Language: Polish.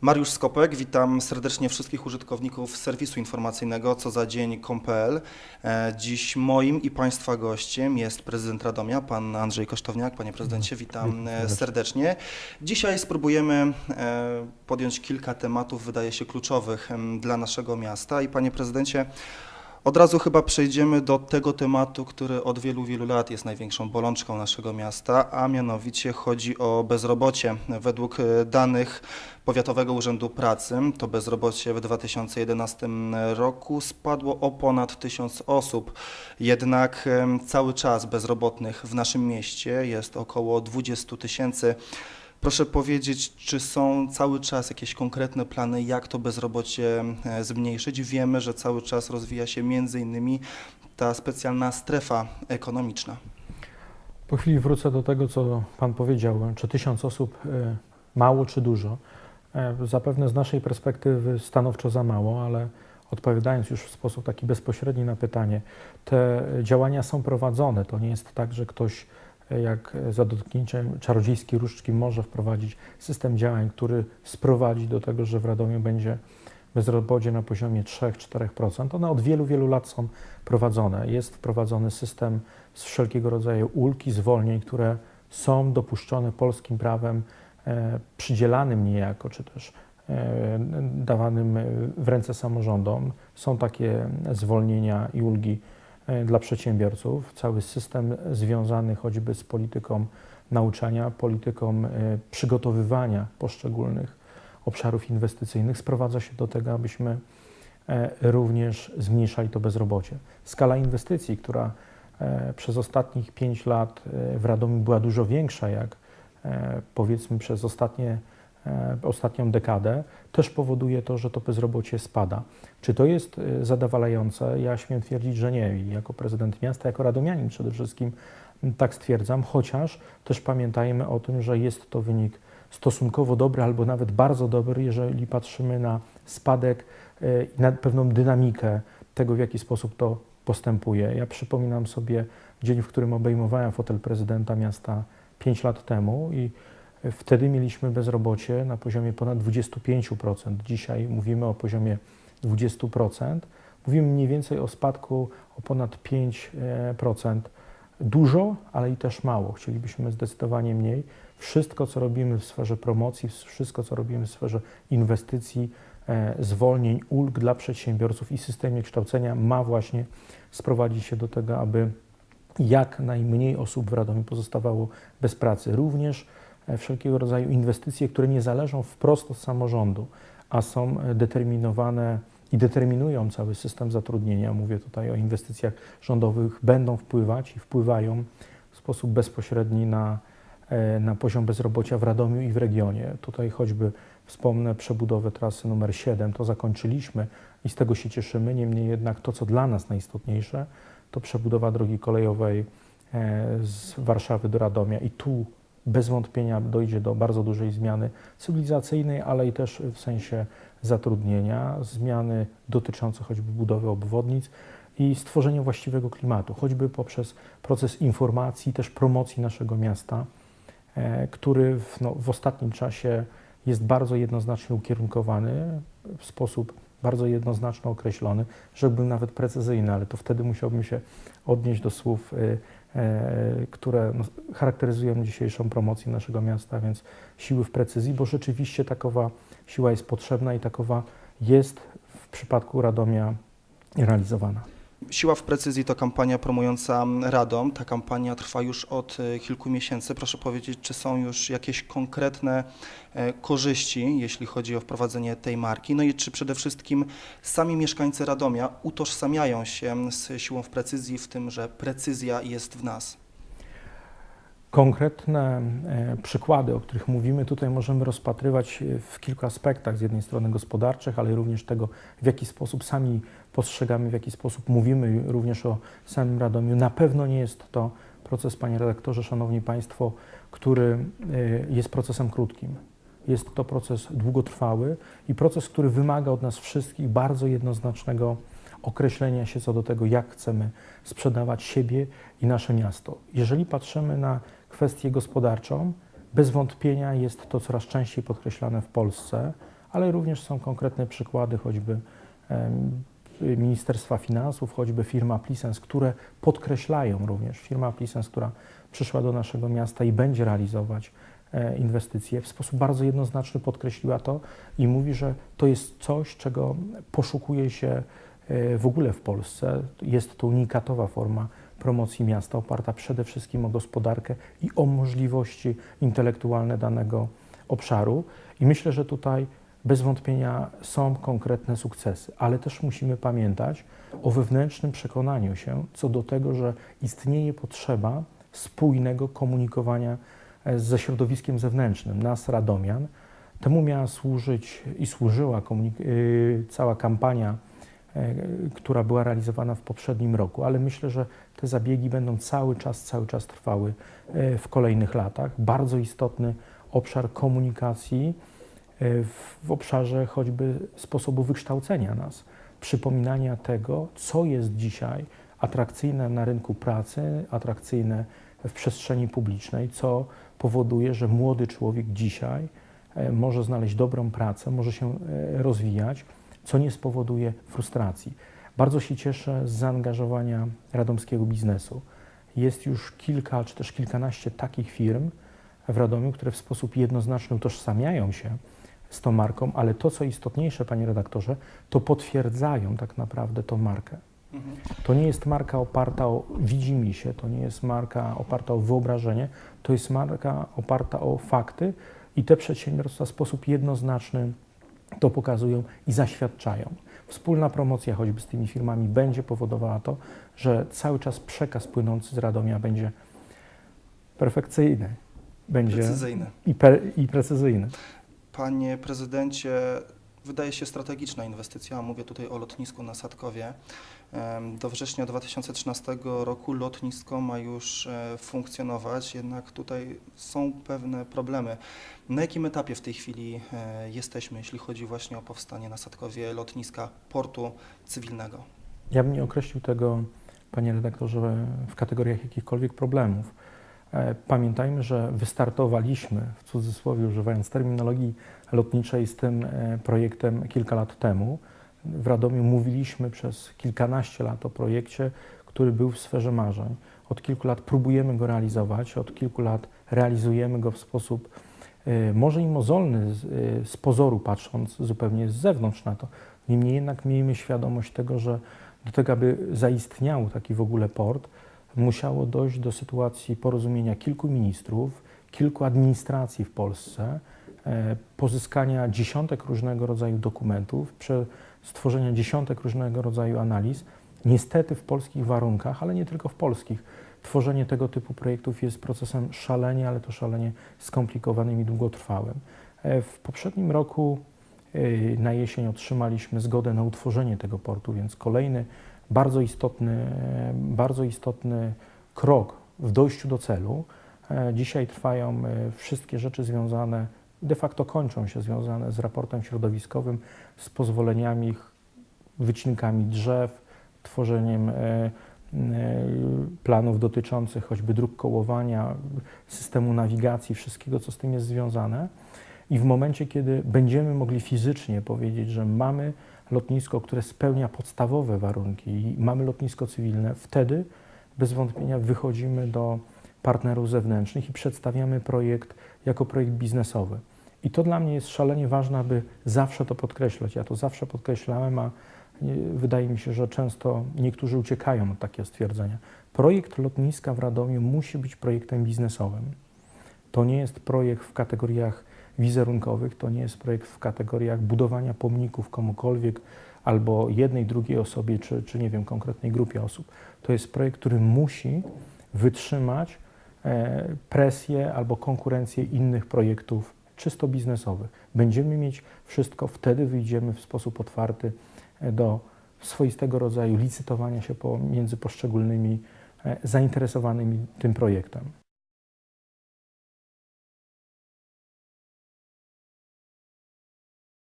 Mariusz Skopek, witam serdecznie wszystkich użytkowników serwisu informacyjnego co za dzień.com.pl. E, Dziś moim i Państwa gościem jest prezydent Radomia, pan Andrzej Kosztowniak. Panie prezydencie, witam e, serdecznie. Dzisiaj spróbujemy e, podjąć kilka tematów, wydaje się, kluczowych dla naszego miasta. I panie prezydencie, od razu chyba przejdziemy do tego tematu, który od wielu, wielu lat jest największą bolączką naszego miasta, a mianowicie chodzi o bezrobocie. Według e, danych Powiatowego Urzędu Pracy to bezrobocie w 2011 roku spadło o ponad 1000 osób. Jednak cały czas bezrobotnych w naszym mieście jest około 20 tysięcy. Proszę powiedzieć, czy są cały czas jakieś konkretne plany, jak to bezrobocie e, zmniejszyć? Wiemy, że cały czas rozwija się między innymi ta specjalna strefa ekonomiczna. Po chwili wrócę do tego, co Pan powiedział. Czy tysiąc osób e, mało czy dużo? E, Zapewne z naszej perspektywy stanowczo za mało, ale odpowiadając już w sposób taki bezpośredni na pytanie, te działania są prowadzone. To nie jest tak, że ktoś jak za dotknięciem czarodziejskiej różdżki może wprowadzić system działań, który sprowadzi do tego, że w Radomiu będzie bezrobocie na poziomie 3-4%. One od wielu, wielu lat są prowadzone. Jest wprowadzony system z wszelkiego rodzaju ulg i zwolnień, które są dopuszczone polskim prawem, e, przydzielanym niejako, czy też e, dawanym e, w ręce samorządom. Są takie zwolnienia i ulgi dla przedsiębiorców. Cały system związany choćby z polityką nauczania, polityką e, przygotowywania poszczególnych obszarów inwestycyjnych sprowadza się do tego, abyśmy e, również zmniejszali to bezrobocie. Skala inwestycji, która e, przez ostatnich 5 lat e, w Radomiu była dużo większa jak e, powiedzmy przez ostatnie, e, ostatnią dekadę, też powoduje to, że to bezrobocie spada. Czy to jest e, zadowalające? Ja śmiem twierdzić, że nie. I jako prezydent miasta, jako radomianin przede wszystkim tak stwierdzam, chociaż też pamiętajmy o tym, że jest to wynik stosunkowo dobry albo nawet bardzo dobry, jeżeli patrzymy na spadek e, i na pewną dynamikę tego, w jaki sposób to postępuje. Ja przypominam sobie dzień, w którym obejmowałem fotel prezydenta miasta 5 lat temu i wtedy mieliśmy bezrobocie na poziomie ponad 25%. Dzisiaj mówimy o poziomie 20%. Mówimy mniej więcej o spadku o ponad 5%. Dużo, ale i też mało. Chcielibyśmy zdecydowanie mniej. Wszystko, co robimy w sferze promocji, wszystko, co robimy w sferze inwestycji, e, zwolnień, ulg dla przedsiębiorców i systemie kształcenia ma właśnie sprowadzić się do tego, aby jak najmniej osób w Radomiu pozostawało bez pracy. Również wszelkiego rodzaju inwestycje, które nie zależą wprost od samorządu, a są e, determinowane i determinują cały system zatrudnienia. Mówię tutaj o inwestycjach rządowych, będą wpływać i wpływają w sposób bezpośredni na, e, na poziom bezrobocia w Radomiu i w regionie. Tutaj choćby wspomnę przebudowę trasy numer 7, to zakończyliśmy i z tego się cieszymy. Niemniej jednak to, co dla nas najistotniejsze, to przebudowa drogi kolejowej e, z Warszawy do Radomia i tu bez wątpienia dojdzie do bardzo dużej zmiany cywilizacyjnej, ale i też w sensie zatrudnienia, zmiany dotyczące choćby budowy obwodnic i stworzenia właściwego klimatu, choćby poprzez proces informacji, też promocji naszego miasta, e, który w, no, w ostatnim czasie jest bardzo jednoznacznie ukierunkowany w sposób bardzo jednoznaczno określony, rzekłbym nawet precyzyjny, ale to wtedy musiałbym się odnieść do słów, e, które no, charakteryzują dzisiejszą promocję naszego miasta, więc siły w precyzji, bo rzeczywiście takowa siła jest potrzebna i takowa jest w przypadku Radomia realizowana. Siła w precyzji to kampania promująca Radom. Ta kampania trwa już od e, kilku miesięcy. Proszę powiedzieć, czy są już jakieś konkretne e, korzyści, jeśli chodzi o wprowadzenie tej marki? No i czy przede wszystkim sami mieszkańcy Radomia utożsamiają się z siłą w precyzji w tym, że precyzja jest w nas? Konkretne e, przykłady, o których mówimy, tutaj możemy rozpatrywać e, w kilku aspektach. Z jednej strony gospodarczych, ale również tego, w jaki sposób sami postrzegamy, w jaki sposób mówimy również o samym Radomiu. Na pewno nie jest to proces, panie redaktorze, szanowni państwo, który e, jest procesem krótkim. Jest to proces długotrwały i proces, który wymaga od nas wszystkich bardzo jednoznacznego określenia się co do tego, jak chcemy sprzedawać siebie i nasze miasto. Jeżeli patrzymy na kwestię gospodarczą, bez wątpienia jest to coraz częściej podkreślane w Polsce, ale również są konkretne przykłady, choćby Ministerstwa Finansów, choćby firma Plisens, które podkreślają również, firma Plisens, która przyszła do naszego miasta i będzie realizować e, inwestycje, w sposób bardzo jednoznaczny podkreśliła to i mówi, że to jest coś, czego poszukuje się e, w ogóle w Polsce. Jest to unikatowa forma promocji miasta, oparta przede wszystkim o gospodarkę i o możliwości intelektualne danego obszaru. I myślę, że tutaj bez wątpienia są konkretne sukcesy, ale też musimy pamiętać o wewnętrznym przekonaniu się co do tego, że istnieje potrzeba spójnego komunikowania e, ze środowiskiem zewnętrznym, nas, Radomian. Temu miała służyć i służyła y, cała kampania, która była realizowana w poprzednim roku, ale myślę, że te zabiegi będą cały czas, cały czas trwały e, w kolejnych latach. Bardzo istotny obszar komunikacji e, w, obszarze choćby sposobu wykształcenia nas, przypominania tego, co jest dzisiaj atrakcyjne na rynku pracy, atrakcyjne w przestrzeni publicznej, co powoduje, że młody człowiek dzisiaj e, może znaleźć dobrą pracę, może się e, rozwijać, co nie spowoduje frustracji. Bardzo się cieszę z zaangażowania radomskiego biznesu. Jest już kilka czy też kilkanaście takich firm w Radomiu, które w sposób jednoznaczny utożsamiają się z tą marką, ale to, co istotniejsze, panie redaktorze, to potwierdzają tak naprawdę tą markę. Mhm. To nie jest marka oparta o widzimisię, to nie jest marka oparta o wyobrażenie, to jest marka oparta o fakty i te przedsiębiorstwa w sposób jednoznaczny to pokazują i zaświadczają. Wspólna promocja choćby z tymi firmami będzie powodowała to, że cały czas przekaz płynący z Radomia będzie perfekcyjny, będzie Precyzyjny. i, pe, i precyzyjny. Panie prezydencie, wydaje się strategiczna inwestycja, mówię tutaj o lotnisku na Sadkowie. Do września 2013 roku lotnisko ma już e, funkcjonować, jednak tutaj są pewne problemy. Na jakim etapie w tej chwili e, jesteśmy, jeśli chodzi właśnie o powstanie na Sadkowie lotniska portu cywilnego? Ja bym nie określił tego, panie redaktorze, w kategoriach jakichkolwiek problemów. E, Pamiętajmy, że wystartowaliśmy, w cudzysłowie używając terminologii lotniczej, z tym e, projektem kilka lat temu. W Radomiu mówiliśmy przez kilkanaście lat o projekcie, który był w sferze marzeń. Od kilku lat próbujemy go realizować, od kilku lat realizujemy go w sposób e, może i mozolny z, z pozoru, patrząc zupełnie z zewnątrz na to. Niemniej jednak miejmy świadomość tego, że do tego, aby zaistniał taki w ogóle port, musiało dojść do sytuacji porozumienia kilku ministrów, kilku administracji w Polsce, e, pozyskania dziesiątek różnego rodzaju dokumentów, stworzenia dziesiątek różnego rodzaju analiz. Niestety w polskich warunkach, ale nie tylko w polskich, tworzenie tego typu projektów jest procesem szalenie, ale to szalenie skomplikowanym i długotrwałym. E, W poprzednim roku e, na jesień otrzymaliśmy zgodę na utworzenie tego portu, więc kolejny bardzo istotny, bardzo istotny krok w dojściu do celu. E, Dzisiaj trwają e, wszystkie rzeczy związane, de facto kończą się związane z raportem środowiskowym, z pozwoleniami, wycinkami drzew, tworzeniem e, planów dotyczących choćby dróg kołowania, systemu nawigacji, wszystkiego, co z tym jest związane. I w momencie, kiedy będziemy mogli fizycznie powiedzieć, że mamy lotnisko, które spełnia podstawowe warunki i mamy lotnisko cywilne, wtedy bez wątpienia wychodzimy do partnerów zewnętrznych i przedstawiamy projekt jako projekt biznesowy. I to dla mnie jest szalenie ważne, aby zawsze to podkreślać. Ja to zawsze podkreślałem, a wydaje mi się, że często niektórzy uciekają od takiego stwierdzenia. Projekt lotniska w Radomiu musi być projektem biznesowym. To nie jest projekt w kategoriach wizerunkowych, to nie jest projekt w kategoriach budowania pomników komukolwiek albo jednej, drugiej osobie, czy, czy nie wiem, konkretnej grupie osób. To jest projekt, który musi wytrzymać e, presję albo konkurencję innych projektów czysto biznesowych. Będziemy mieć wszystko, wtedy wyjdziemy w sposób otwarty e, do swoistego rodzaju licytowania się pomiędzy poszczególnymi e, zainteresowanymi tym projektem.